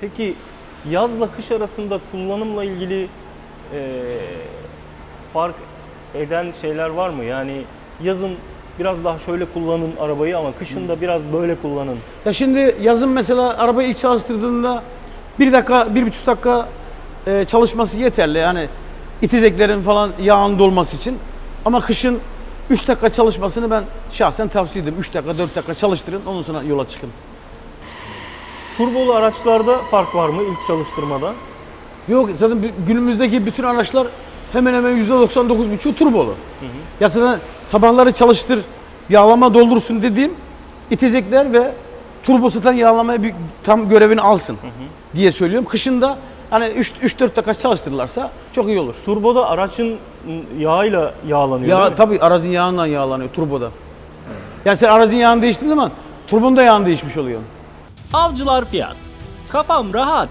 Peki yazla kış arasında kullanımla ilgili e, fark eden şeyler var mı? Yani yazın biraz daha şöyle kullanın arabayı ama kışın da biraz böyle kullanın. Ya şimdi yazın mesela arabayı ilk çalıştırdığında bir dakika, bir buçuk dakika e, çalışması yeterli. Yani iteceklerin falan yağın dolması için. Ama kışın 3 dakika çalışmasını ben şahsen tavsiye ederim. 3 dakika, 4 dakika çalıştırın, ondan sonra yola çıkın. Turbolu araçlarda fark var mı ilk çalıştırmada? Yok zaten günümüzdeki bütün araçlar hemen hemen %99,5 turbolu. Ya zaten sabahları çalıştır, yağlama doldursun dediğim itecekler ve turbo satan yağlamaya bir, tam görevini alsın diye söylüyorum. Kışında hani 3-4 dakika çalıştırırlarsa çok iyi olur. Turboda aracın yağıyla yağlanıyor Ya tabii aracın yağından yağlanıyor turboda. Yani sen aracın yağını değiştirdiğin zaman turbonun da yağını değişmiş oluyor. Avcılar Fiyat. Kafam rahat.